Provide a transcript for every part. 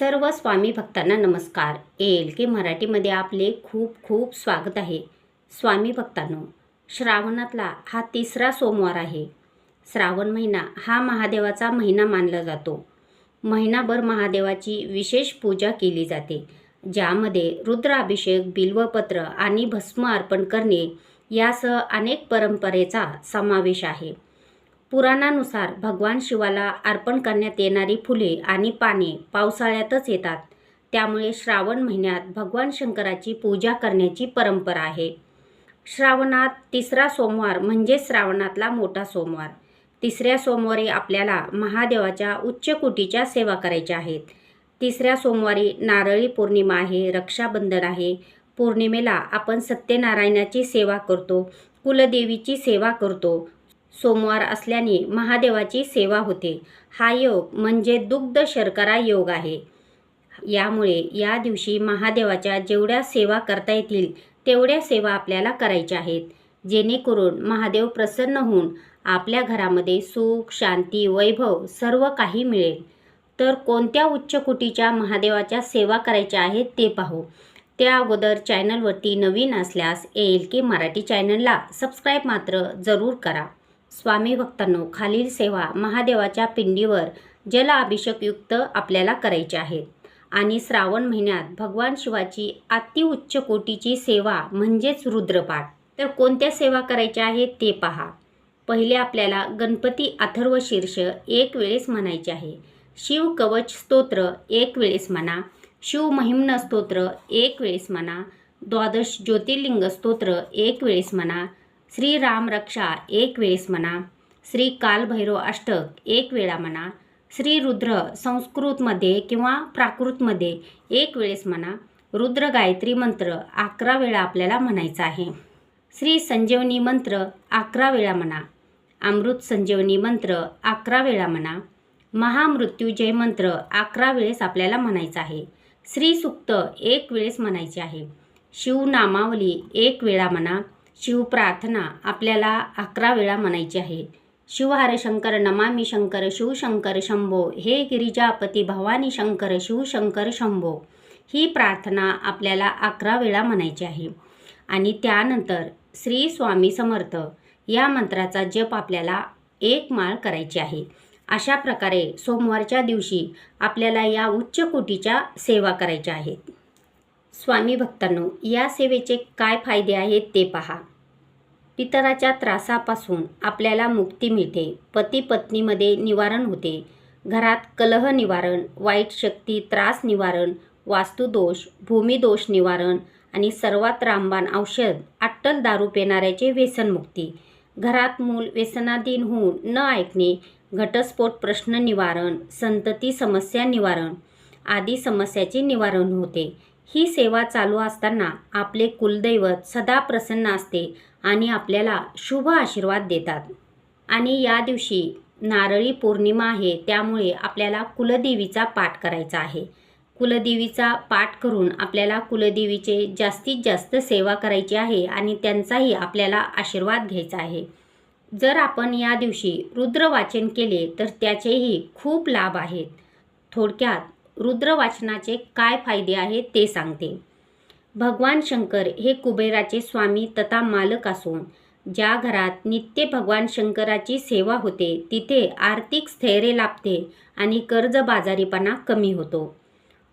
सर्व स्वामी भक्तांना नमस्कार. एल के मराठीमध्ये आपले खूप खूप स्वागत आहे. स्वामी भक्तांनो श्रावणातला हा तिसरा सोमवार आहे. श्रावण महिना हा महादेवाचा महिना मानला जातो. महिनाभर महादेवाची विशेष पूजा केली जाते ज्यामध्ये रुद्राभिषेक बिल्वपत्र आणि भस्म अर्पण करणे यासह अनेक परंपरेचा समावेश आहे. पुराणानुसार भगवान शिवाला अर्पण करण्यात येणारी फुले आणि पाने पावसाळ्यातच येतात. त्यामुळे श्रावण महिन्यात भगवान शंकराची पूजा करण्याची परंपरा आहे. श्रावणात तिसरा सोमवार म्हणजे श्रावणातला मोठा सोमवार. तिसऱ्या सोमवारी आपल्याला महादेवाच्या उच्चकोटीच्या सेवा करायच्या आहेत. तिसऱ्या सोमवारी नारळी पौर्णिमा आहे रक्षाबंधन आहे. पौर्णिमेला आपण सत्यनारायणाची सेवा करतो कुलदेवीची सेवा करतो सोमवार असल्याने महादेवाची सेवा होते. हा योग म्हणजे दुग्ध शर्करा योग आहे. यामुळे या दिवशी महादेवाच्या जेवढ्या सेवा करता येतील तेवढ्या सेवा आपल्याला करायच्या आहेत. जेणेकरून महादेव प्रसन्न होऊन आपल्या घरामध्ये सुख शांती वैभव सर्व काही मिळेल. तर कोणत्या उच्चकोटीच्या महादेवाच्या सेवा करायच्या आहेत ते पाहू. त्या अगोदर चॅनलवरती नवीन असल्यास एल के मराठी चॅनलला सबस्क्राईब मात्र जरूर करा. स्वामी भक्तांनो खालील सेवा महादेवाच्या पिंडीवर जल अभिषेकयुक्त आपल्याला करायचे आहेत. आणि श्रावण महिन्यात भगवान शिवाची अतिउच्च कोटीची सेवा म्हणजेच रुद्रपाठ. तर कोणत्या सेवा करायच्या आहेत ते पहा. पहिले आपल्याला गणपती अथर्व शीर्ष एक वेळेस म्हणायचे आहे. शिव कवच स्तोत्र एक वेळेस म्हणा. शिव महिम्न स्तोत्र एक वेळेस म्हणा. द्वादश ज्योतिर्लिंग स्तोत्र एक वेळेस म्हणा. श्री राम रक्षा एक वेळेस म्हणा श्री कालभैरव अष्टक एक वेळा म्हणा श्री रुद्र संस्कृतमध्ये किंवा प्राकृतमध्ये एक वेळेस म्हणा रुद्र गायत्री मंत्र अकरा वेळा आपल्याला म्हणायचा आहे. श्री संजीवनी मंत्र अकरा वेळा म्हणा अमृत संजीवनी मंत्र अकरा वेळा म्हणा महामृत्युजय मंत्र अकरा वेळेस आपल्याला म्हणायचा आहे. श्री सुक्त एक वेळेस म्हणायचे आहे. शिवनामावली एक वेळा म्हणा शिवप्रार्थना आपल्याला अकरा वेळा म्हणायची आहे. शिवहार शंकर नमामी शंकर शिवशंकर शंभो. हे गिरिजापती भवानी शंकर शिवशंकर शंभो. ही प्रार्थना आपल्याला अकरा वेळा म्हणायची आहे. आणि त्यानंतर श्री स्वामी समर्थ या मंत्राचा जप आपल्याला एक माळ करायची आहे. अशा प्रकारे सोमवारच्या दिवशी आपल्याला या उच्च कोटीच्या सेवा करायच्या आहेत. स्वामी भक्तांनो या सेवेचे काय फायदे आहेत ते पहा. पितराच्या त्रासापासून आपल्याला मुक्ती मिळते. पती पत्नीमध्ये निवारण होते. घरात कलह निवारण वाईट शक्ती त्रास निवारण वास्तुदोष भूमिदोष निवारण आणि सर्वात रामबाण औषध अट्टल दारू पेणाऱ्याचे व्यसनमुक्ती घरात मूल व्यसनाधीन होऊन न ऐकणे घटस्फोट प्रश्न निवारण संतती समस्या निवारण आदी समस्याचे निवारण होते. ही सेवा चालू असताना आपले कुलदैवत सदा प्रसन्न असते आणि आपल्याला शुभ आशीर्वाद देतात. आणि या दिवशी नारळी पौर्णिमा आहे त्यामुळे आपल्याला कुलदेवीचा पाठ करायचा आहे. कुलदेवीचा पाठ करून आपल्याला कुलदेवीचे जास्तीत जास्त सेवा करायची आहे आणि त्यांचाही आपल्याला आशीर्वाद घ्यायचा आहे. जर आपण या दिवशी रुद्र वाचन केले तर त्याचेही खूप लाभ आहेत. थोडक्यात रुद्र वाचनाचे काय फायदे आहेत ते सांगते. भगवान शंकर हे कुबेराचे स्वामी तथा मालक असून ज्या घरात नित्य भगवान शंकराची सेवा होते तिथे आर्थिक स्थैर्य लाभते आणि कर्जबाजारीपणा कमी होतो.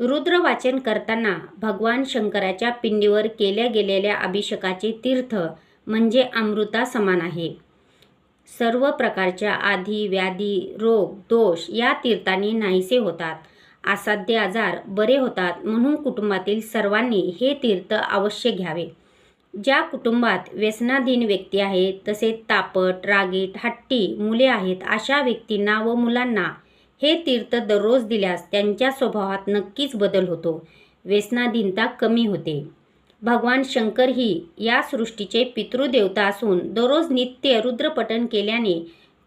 रुद्र वाचन करताना भगवान शंकराच्या पिंडीवर केल्या गेलेल्या अभिषेकाचे तीर्थ म्हणजे अमृता समान आहे. सर्व प्रकारच्या आधी व्याधी रोग दोष या तीर्थांनी नाहीसे होतात. असाध्य आजार बरे होतात म्हणून कुटुंबातील सर्वांनी हे तीर्थ अवश्य घ्यावे. ज्या कुटुंबात व्यसनाधीन व्यक्ती आहेत तसेच तापट रागीट हट्टी मुले आहेत अशा व्यक्तींना व मुलांना हे तीर्थ दररोज दिल्यास त्यांच्या स्वभावात नक्कीच बदल होतो. व्यसनाधीनता कमी होते. भगवान शंकर ही या सृष्टीचे पितृदेवता असून दररोज नित्य रुद्रपठण केल्याने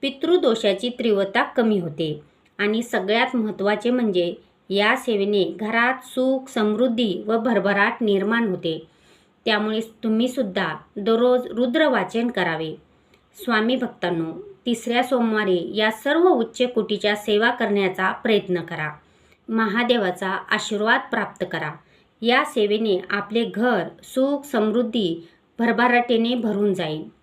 पितृदोषाची तीव्रता कमी होते. आणि सगळ्यात महत्त्वाचे म्हणजे या सेवेने घरात सुख समृद्धी व भरभराट निर्माण होते. त्यामुळे तुम्हीसुद्धा दररोज रुद्रवाचन करावे. स्वामी भक्तांनो तिसऱ्या सोमवारी या सर्व उच्च कोटीच्या सेवा करण्याचा प्रयत्न करा. महादेवाचा आशीर्वाद प्राप्त करा. या सेवेने आपले घर सुख समृद्धी भरभराटेने भरून जाईल.